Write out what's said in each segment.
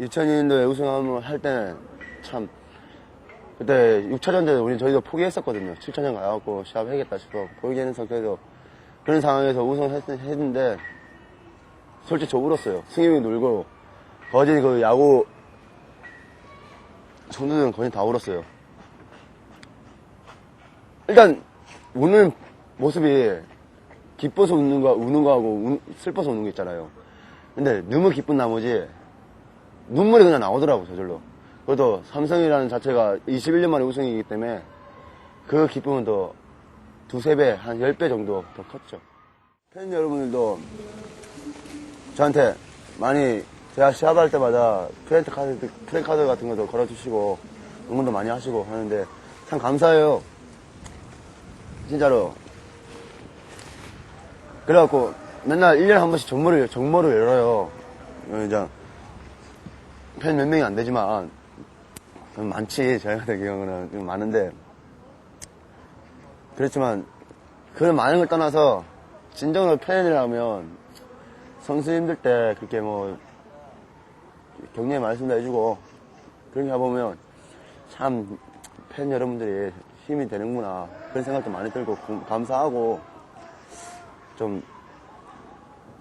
2002년도에 우승을 할 때는 참 그때 6차전 때 우리 저희도 포기했었거든요. 7차전 가갖고 시합 해야겠다 싶어 포기하는 상태에서 그런 상황에서 우승했는데 솔직히 저 울었어요. 승엽이 놀고 거진 그 야구 선수들은 거의 다 울었어요. 일단 우는 모습이 기뻐서 웃는 거 우는 거하고 운- 슬퍼서 우는 거 있잖아요. 근데 너무 기쁜 나머지 눈물이 그냥 나오더라고 저절로. 그래도 삼성이라는 자체가 21년 만에 우승이기 때문에 그 기쁨은 더 두세 배, 한 10배 정도 더 컸죠. 팬 여러분들도 저한테 많이 제가 시합할 때마다 프렌트 카드, 프렌카드 같은 것도 걸어주시고 응원도 많이 하시고 하는데 참 감사해요. 진짜로. 그래갖고 맨날 1년에 한 번씩 정모를, 정모를 열어요. 어, 이제 팬 몇 명이 안 되지만 좀 많지 저희 같은 경우는 좀 많은데. 그렇지만 그런 많은 걸 떠나서 진정으로 팬이라면 선수 힘들 때 그렇게 뭐 격려의 말씀도 해주고 그런 게 해보면 참 팬 여러분들이 힘이 되는구나 그런 생각도 많이 들고 고- 감사하고 좀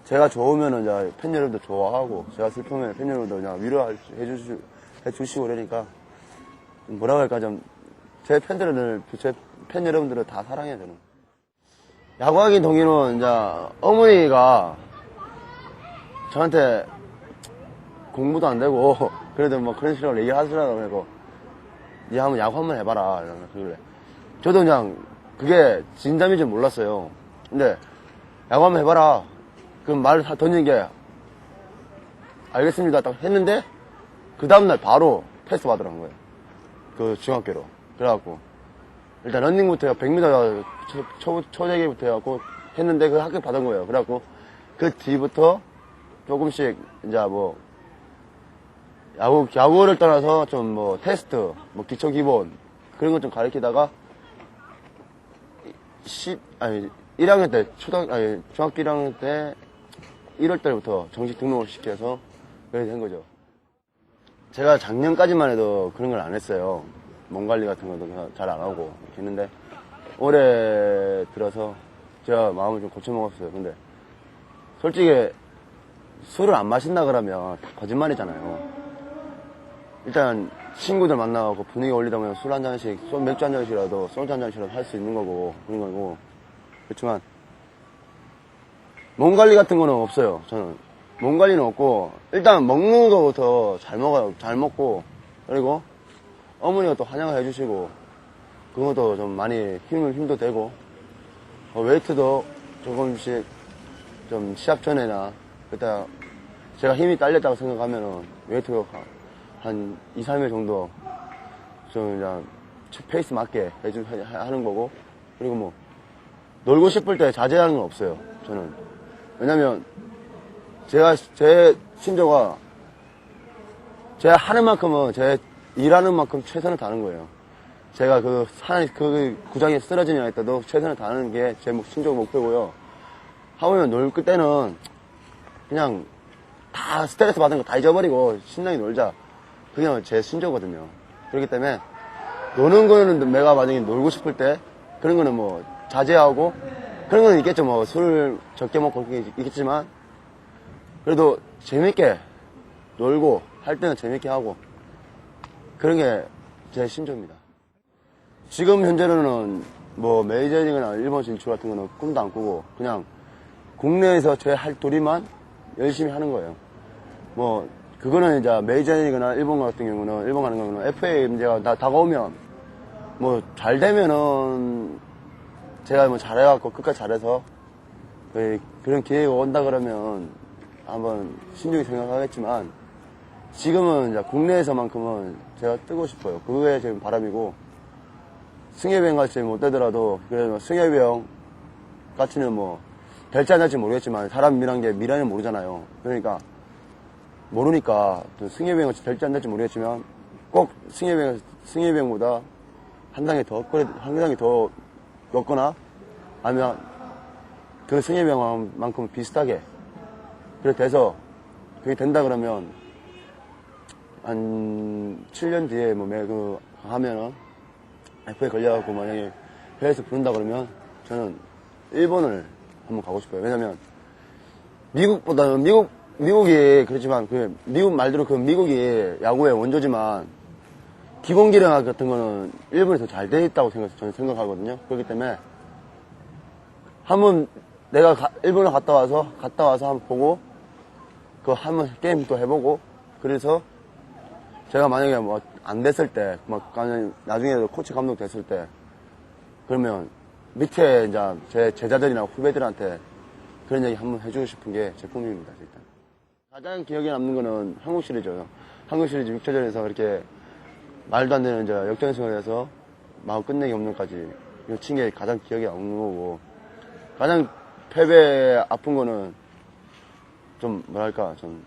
제가 좋으면은 이제 팬 여러분도 좋아하고 제가 슬프면 팬 여러분도 그냥 위로해 주시, 해주시고 그러니까 좀 뭐라고 할까 좀 제 팬들을 제팬 여러분들을 다 사랑해요 저는. 야구하기 동의는 이제 어머니가 저한테 공부도 안 되고 그래도 뭐 그런 식으로 얘기하시라고 하고 니 한번 야구 한번 해봐라. 이러면 그래. 저도 그냥 그게 진담인 줄 몰랐어요. 근데 야구 한번 해봐라 그럼 말을 다 던진 게 알겠습니다. 딱 했는데 그 다음날 바로 패스 받으라는 거예요. 그 중학교로. 그래갖고 일단 런닝부터 해서 100m 초, 초, 초대기부터 해갖고 했는데 그 합격 받은 거예요. 그래갖고 그 뒤부터 조금씩 이제 뭐 야구, 야구를 떠나서 좀 뭐 테스트, 뭐 기초 기본 그런 것좀 가르치다가 10, 아니 1학년 때 초등 아니 중학교 1학년 때 1월 달부터 정식 등록을 시켜서 그렇게 된 거죠. 제가 작년까지만 해도 그런 걸 안 했어요. 몸 관리 같은 것도 잘 안 하고 했는데 올해 들어서 제가 마음을 좀 고쳐 먹었어요. 근데 솔직히 술을 안 마신다 그러면 다 거짓말이잖아요. 일단 친구들 만나고 분위기 올리다 보면 술 한 잔씩, 소- 맥주 한 잔씩이라도 소주 한 잔씩이라도 할 수 있는 거고 그런 거고 그렇지만 몸 관리 같은 거는 없어요. 저는 몸 관리는 없고 일단 먹는 거부터 잘 먹어요. 잘 먹고 그리고 어머니가 또 환영을 해주시고 그것도 좀 많이 힘을 힘도 되고 어, 웨이트도 조금씩 좀 시합 전에나 그때 제가 힘이 딸렸다고 생각하면은 웨이트 한 2, 3일 정도 좀 그냥 페이스 맞게 해주, 하- 하는 거고 그리고 뭐 놀고 싶을 때 자제하는 건 없어요 저는 왜냐면 제가 제 신조가 제가 하는 만큼은 제 일하는 만큼 최선을 다하는 거예요 제가 그, 산, 그 구장에 쓰러지냐 했다도 최선을 다하는 게 제 신조 목표고요 하면 놀 때는 그냥 다 스트레스 받은 거 다 잊어버리고 신나게 놀자. 그게 제 신조거든요. 그렇기 때문에 노는 거는 내가 만약에 놀고 싶을 때 그런 거는 뭐 자제하고 그런 거는 있겠죠. 뭐 술 적게 먹고 그게 있겠지만 그래도 재밌게 놀고 할 때는 재밌게 하고 그런 게 제 신조입니다. 지금 현재로는 뭐 메이저리그나 일본 진출 같은 거는 꿈도 안 꾸고 그냥 국내에서 제 할 도리만 열심히 하는 거예요. 뭐 그거는 이제 메이저리그나 일본 같은 경우는 일본 가는 경우는 FA 문제가 다 다가오면 뭐 잘 되면은 제가 뭐 잘해갖고 끝까지 잘해서 그- 그런 기회가 온다 그러면 한번 신중히 생각하겠지만 지금은 국내에서만큼은 제가 뜨고 싶어요. 그게 지금 바람이고 승예병 같이 못 되더라도 그래도 승예병 같이는 뭐 될지 안 될지 모르겠지만 사람 미란 게 미란을 모르잖아요. 그러니까 모르니까 또 승예병 같이 될지 안 될지 모르겠지만 꼭 승예병 승예병보다 한 단계 더 한 단계 더 높거나 아니면 그 승예병만큼 비슷하게 그렇게 돼서 그게 된다 그러면 한 7년 뒤에 뭐, 매, 그, 하면은, FA 걸려갖고 만약에 해외에서 부른다 그러면 저는 일본을 한번 가고 싶어요. 왜냐면, 미국보다는, 미국, 미국이 그렇지만, 그, 미국 말대로 그 미국이 야구의 원조지만, 기본 기량 같은 거는 일본이 더잘돼 있다고 생각, 저는 생각하거든요. 그렇기 때문에, 한번 내가 가- 일본을 갔다 와서, 갔다 와서 한번 보고, 그 한번 게임 또 해보고, 그래서 제가 만약에 뭐 안 됐을 때, 막 나중에 코치 감독 됐을 때, 그러면 밑에 이제 제 제자들이나 후배들한테 그런 얘기 한번 해주고 싶은 게 제 꿈입니다, 일단. 가장 기억에 남는 거는 한국 시리즈요. 한국 시리즈 6차전에서 이렇게 말도 안 되는 이제 역전승을 해서 마음 끝내기 없는까지 이거 친 게 가장 기억에 남는 거고. 가장 패배 아픈 거는 좀 뭐랄까 좀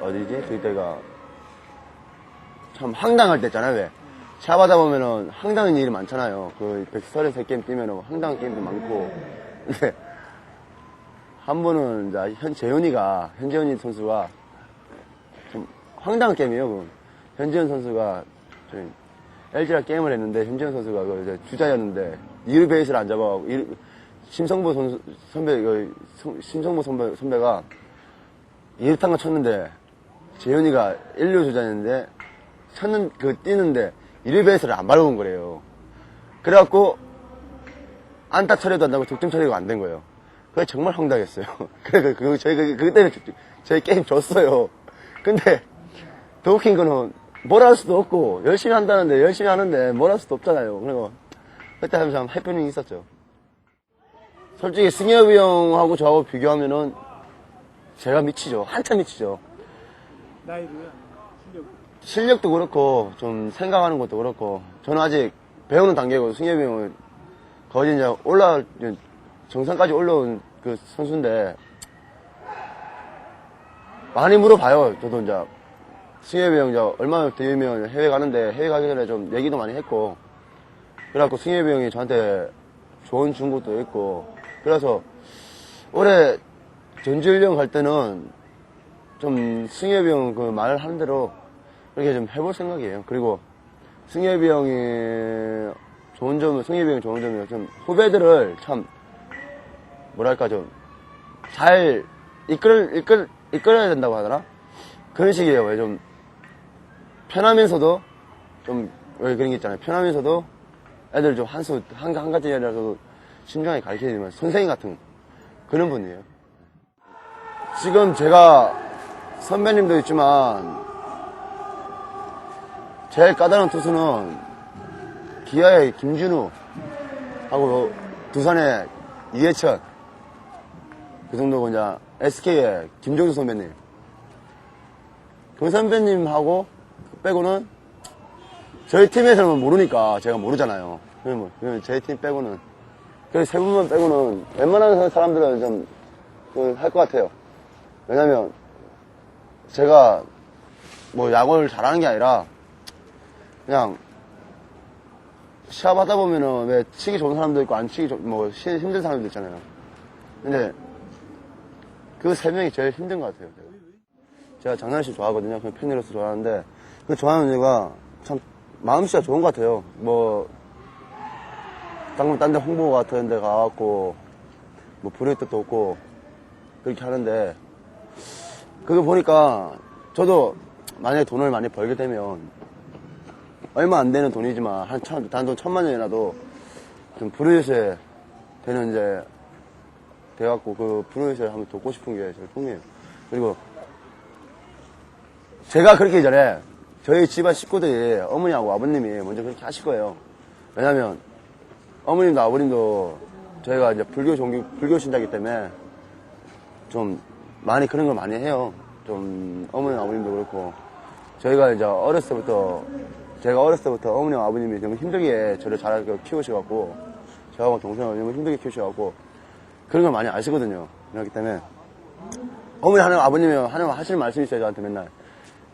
어디지? 그때가 참 황당할 때 있잖아요 왜. 샤바다 보면은 황당한 일이 많잖아요. 그 133게임 뛰면은 황당한 게임도 많고. 근데 한 번은 이제 현 재훈이가 현재훈이 선수가 좀 황당한 게임이에요. 그건. 현지현 선수가 저희 LG랑 게임을 했는데 현지현 선수가 그 이제 주자였는데 이루 베이스를 안 잡아가고 심성보 선수 선배 그 성- 심성보 선배 선배가 이루탄가 쳤는데 재현이가 1루 주자였는데 쳤는 그 뛰는데 이루 베이스를 안 밟은 거래요. 그래갖고 안타 처리도 안 나고 득점 처리가 안 된 거예요. 그게 정말 황당했어요. 그래, 그, 그, 저희, 그, 그때는 저희 게임 졌어요. 근데, 더 웃긴 거는, 뭘 할 수도 없고, 열심히 한다는데, 열심히 하는데, 뭘 할 수도 없잖아요. 그리고, 그때 하면서 참 해프닝이 있었죠. 솔직히 승엽이 형하고 저하고 비교하면은, 제가 미치죠. 한참 미치죠. 나이로요. 실력. 실력도 그렇고, 좀 생각하는 것도 그렇고, 저는 아직 배우는 단계고, 승엽이 형은 거의 이제 올라, 정상까지 올라온 그 선수인데, 많이 물어봐요. 저도 이제, 승엽이 형 이제 얼마나 되면 해외 가는데, 해외 가기 전에 좀 얘기도 많이 했고, 그래갖고 승엽이 형이 저한테 준 것도 있고, 그래서 올해 전주일령 갈 때는 좀 승엽이 형 그 말을 하는 대로 그렇게 좀 해볼 생각이에요. 그리고 승엽이 형이 좋은 점은 승엽이 형이 좋은 점이 좀 후배들을 참 뭐랄까 좀 잘 이끌 이끌 이끌어야 된다고 하더라 그런 식이에요. 왜 좀 편하면서도 좀 왜 그런 게 있잖아요. 편하면서도 애들 좀 한수 한, 한 가지라도 신중하게 가르쳐주면 선생님 같은 그런 분이에요. 지금 제가 선배님도 있지만 제일 까다로운 투수는 기아의 김준우 하고 두산의 이해천 그 정도고 이제 SK의 김종수 선배님 그 선배님하고 빼고는 저희 팀에서는 모르니까 제가 모르잖아요 그러면 뭐, 저희 팀 빼고는 그래서 세 분만 빼고는 웬만한 사람들은 좀 할 것 같아요 왜냐면 제가 뭐 야구를 잘하는 게 아니라 그냥 시합 하다 보면은 왜 치기 좋은 사람도 있고 안 치기 좋, 뭐 시- 힘든 사람도 있잖아요. 근데 그 세 명이 제일 힘든 것 같아요. 제가, 장난씨 좋아하거든요. 그냥 팬으로서 좋아하는데 그 좋아하는 이유가 참 마음씨가 좋은 것 같아요. 뭐 방금 딴 데 홍보 같은 데 가갖고 뭐 부를 뜻도 없고 그렇게 하는데 그거 보니까 저도 만약에 돈을 많이 벌게 되면 얼마 안 되는 돈이지만 한 천, 단돈 천만 원이라도 좀 브루잇에 되는 이제 돼갖고 그 브루잇을 한번 돕고 싶은 게제 꿈이에요. 그리고 제가 그렇게 전에 저희 집안 식구들이 어머니하고 아버님이 먼저 그렇게 하실 거예요. 왜냐면 어머님도 아버님도 저희가 이제 불교 종교 불교 신자이기 때문에 좀 많이 그런 걸 많이 해요. 좀 어머니 아버님도 그렇고 저희가 이제 어렸을 때부터 제가 어렸을 때부터 어머니 아버님이 너무 힘들게 저를 잘 키우셔갖고 저하고 동생을 너무 힘들게 키우셔갖고 그런 걸 많이 아시거든요. 그렇기 때문에 어머니 하는 아버님이 하는 하실 말씀이 있어요 저한테 맨날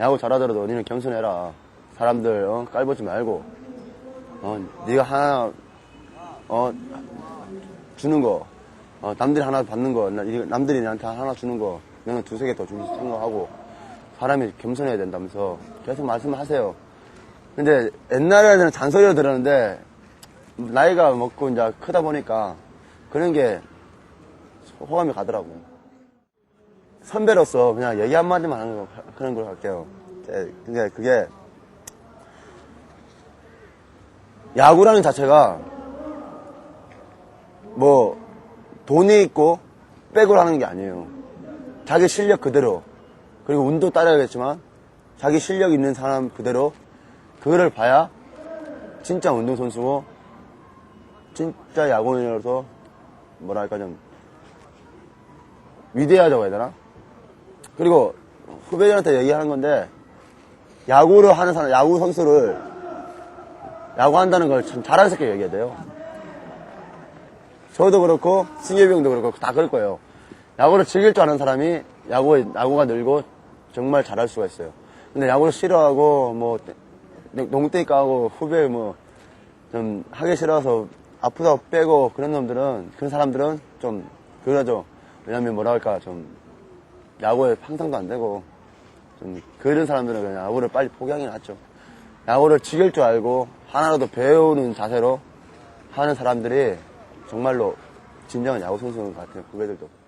야구 잘하더라도 너는 겸손해라. 사람들 어, 깔보지 말고. 어, 네가 하나 어, 주는 거. 어, 남들이 하나 받는 거. 남들이 나한테 하나 주는 거. 너는 두세 개 더 주실 생각하고 사람이 겸손해야 된다면서 계속 말씀하세요. 근데 옛날에는 잔소리를 들었는데 나이가 먹고 이제 크다 보니까 그런 게 호감이 가더라고요. 선배로서 그냥 얘기 한마디만 하는 거, 그런 걸 할게요. 예, 근데 그게 야구라는 자체가 뭐 돈이 있고 백으로 하는 게 아니에요. 자기 실력 그대로 그리고 운도 따라야겠지만 자기 실력 있는 사람 그대로 그거를 봐야 진짜 운동선수고 진짜 야구인으로서 뭐랄까 좀 위대하다고 해야 되나? 그리고 후배들한테 얘기하는 건데 야구를 하는 사람, 야구 선수를 야구한다는 걸 참 자랑스럽게 얘기해야 돼요. 저도 그렇고 승엽이 형도 그렇고 다 그럴 거예요. 야구를 즐길 줄 아는 사람이 야구에 야구가 늘고 정말 잘할 수가 있어요. 근데 야구를 싫어하고 뭐 농땡이 까고 후배 뭐 좀 하기 싫어서 아프다고 빼고 그런 놈들은 그런 사람들은 좀 그러죠. 왜냐면 뭐라 할까 좀 야구에 상상도 안 되고 좀 그런 사람들은 그냥 야구를 빨리 포기하는 게 낫죠. 야구를 즐길 줄 알고 하나라도 배우는 자세로 하는 사람들이 정말로 진정한 야구 선수인 것 같아요. 후배들도.